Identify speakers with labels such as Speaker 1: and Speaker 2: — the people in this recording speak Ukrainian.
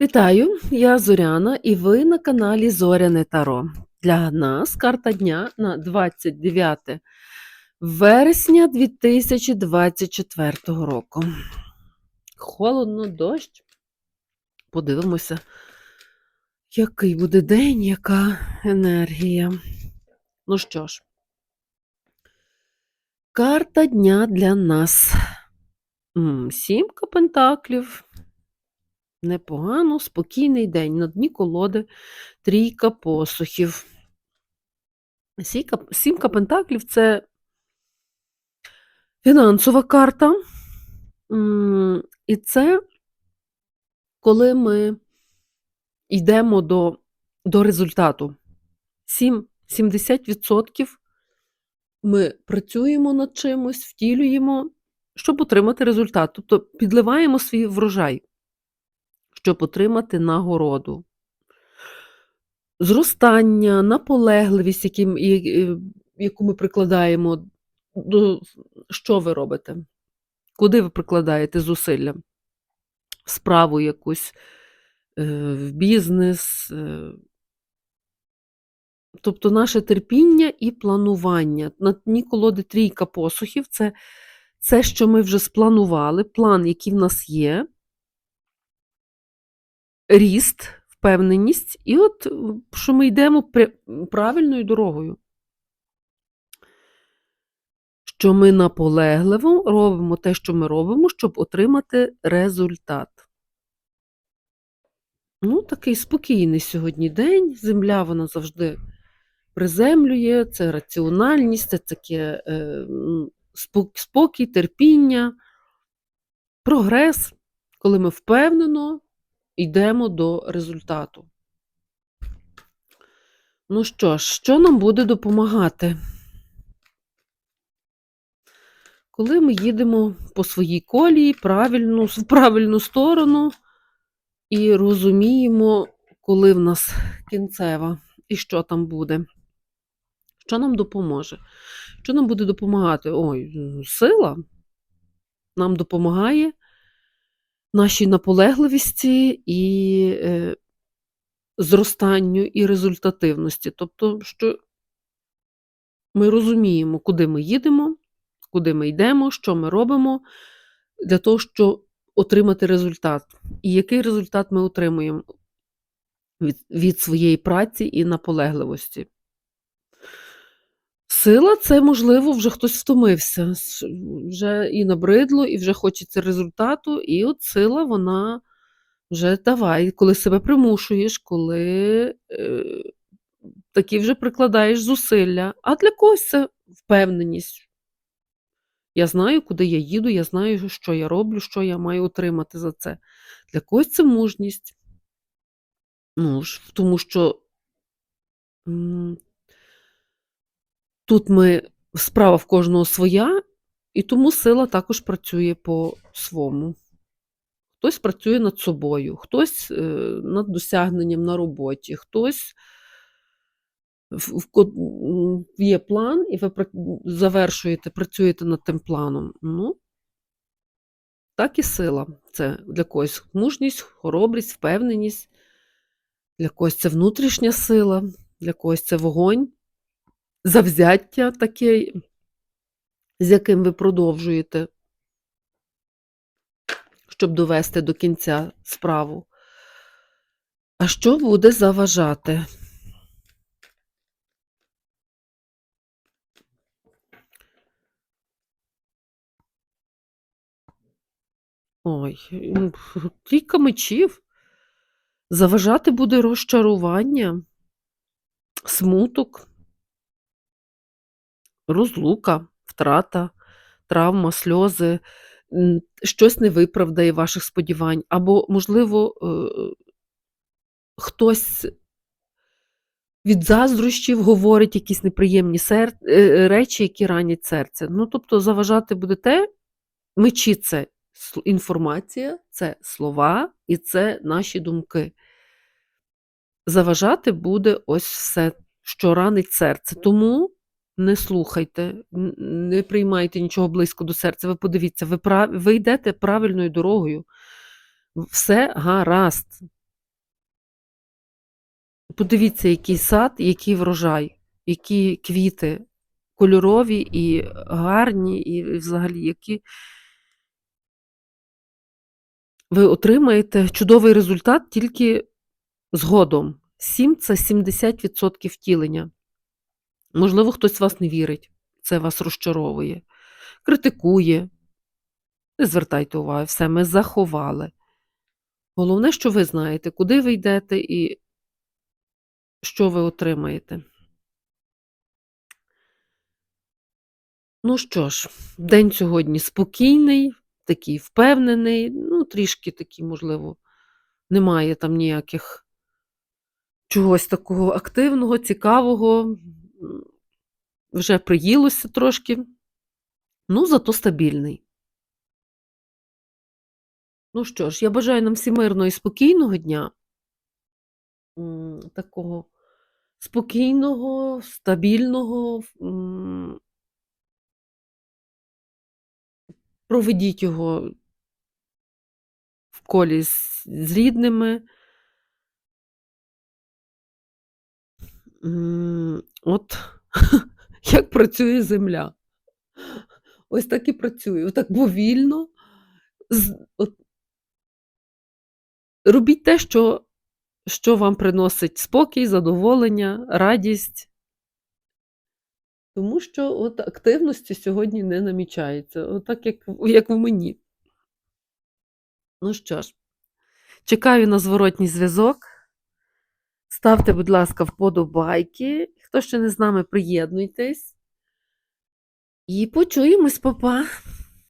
Speaker 1: Вітаю, я Зоряна, і ви на каналі Зоряне Таро. Для нас карта дня на 29 вересня 2024 року. Холодно, дощ. Подивимося, який буде день, яка енергія. Ну що ж, карта дня для нас. Сімка пентаклів. Непогано, спокійний день. На дні колоди трійка посухів. Сімка пентаклів це фінансова карта. І це коли ми йдемо до, до результату. Сім- 70% ми працюємо над чимось, втілюємо, щоб отримати результат. Тобто підливаємо свій врожай щоб отримати нагороду. Зростання, наполегливість, яким, яку ми прикладаємо, до що ви робите? Куди ви прикладаєте зусилля? В справу якусь, е, в бізнес. е. Тобто наше терпіння і планування. На дні колоди трійка посухів це, це, що ми вже спланували, план, який в нас є, ріст, впевненість, і от що ми йдемо правильною дорогою. Що ми наполегливо робимо те, що ми робимо, щоб отримати результат. Ну, такий спокійний сьогодні день. Земля вона завжди приземлює, це раціональність, це таке е, спокій, терпіння, прогрес, коли ми впевнено йдемо до результату. Ну що ж, що нам буде допомагати? Коли ми їдемо по своїй колії правильну, в правильну сторону і розуміємо, коли в нас кінцева і що там буде. Що нам допоможе? Що нам буде допомагати? Ой, сила нам допомагає нашій наполегливості і е, зростанню і результативності. Тобто, що ми розуміємо, куди ми їдемо, куди ми йдемо, що ми робимо для того, щоб отримати результат. І який результат ми отримуємо від, від своєї праці і наполегливості. Сила це, можливо, вже хтось втомився, вже і набридло, і вже хочеться результату, і от сила, вона вже давай, коли себе примушуєш, коли е, такі вже прикладаєш зусилля. А для когось це впевненість. Я знаю, куди я їду, я знаю, що я роблю, що я маю отримати за це. Для когось це мужність. Ну ж, тому що тут ми справа в кожного своя, і тому сила також працює по-свому. Хтось працює над собою, хтось е, над досягненням на роботі, хтось є план, і ви завершуєте, працюєте над тим планом. Ну, так і сила. Це для когось мужність, хоробрість, впевненість, для когось це внутрішня сила, для когось це вогонь, завзяття таке, з яким ви продовжуєте, щоб довести до кінця справу. А що буде заважати? Ой, трійка мечів. Заважати буде розчарування, смуток, розлука, втрата, травма, сльози, щось не виправдає ваших сподівань, або, можливо, е, хтось від заздрощів говорить якісь неприємні сер... е, речі, які ранять серце. Ну, тобто, заважати буде те, мечі це інформація, це слова і це наші думки. Заважати буде ось все, що ранить серце. Тому не слухайте, не приймайте нічого близько до серця. Ви подивіться, ви, прав... ви йдете правильною дорогою. Все гаразд. Подивіться, який сад, який врожай, які квіти кольорові і гарні, і взагалі які. Ви отримаєте чудовий результат тільки згодом. 7 це 70% втілення. Можливо, хтось вас не вірить, це вас розчаровує, критикує. Не звертайте уваги, все, ми заховали. Головне, що ви знаєте, куди ви йдете і що ви отримаєте. Ну що ж, день сьогодні спокійний, такий впевнений, ну, трішки такий, можливо, немає там ніяких чогось такого активного, цікавого. Вже приїлося трошки. Ну, зато стабільний. Ну що ж, я бажаю нам всім мирного і спокійного дня. Такого спокійного, стабільного. Проведіть його в колі з рідними. От як працює земля. Ось так і працює. Отак повільно. От, робіть те, що, що вам приносить спокій, задоволення, радість. Тому що от активності сьогодні не намічається, отак як, як в мені. Ну що ж, чекаю на зворотній зв'язок. Ставте, будь ласка, вподобайки. Хто ще не з нами, приєднуйтесь. І почуємось, папа.